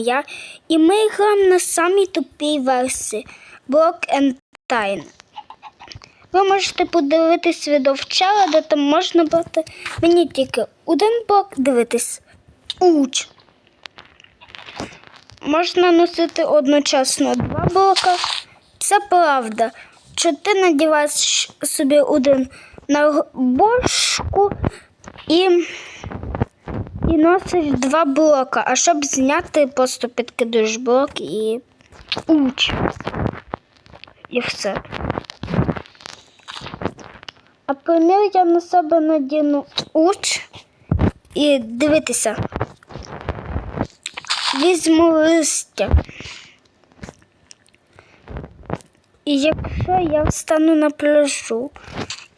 я. І ми граємо на самій тупій версії Block and Time. Ви можете подивитись відео вчора, де там можна брати мені тільки один блок дивитись. Уч. Можна носити одночасно два блока. Це правда. Що ти надіваєш собі один на бошку і, і носиш два блока. А щоб зняти, просто підкидуєш блок і уч. І все. А примір я на себе надіну уч і дивитися. Візьму листя. І якщо я встану на пляжу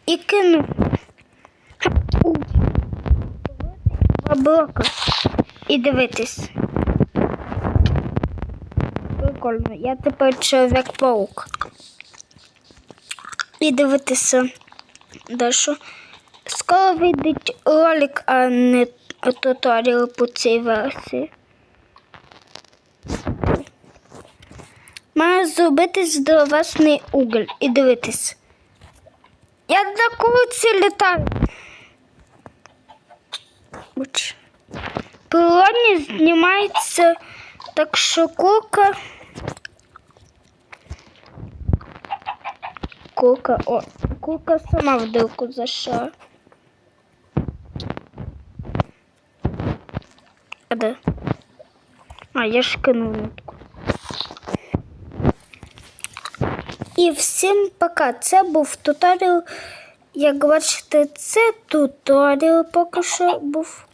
і кину уч, два і дивитись. Прикольно, я тепер чоловік-паук. І дивитися далі. Скоро вийде ролик, а не туторіал по цій версії. Маю зробити здоровесний уголь і дивитись. Я на курці літаю. Уч. Природні знімається, так що курка. Курка, о, курка сама в дирку зайшла. А де? А, я ж кинув нитку. І всім пока. Це був туторіал. Як бачите, це туторіал поки що був.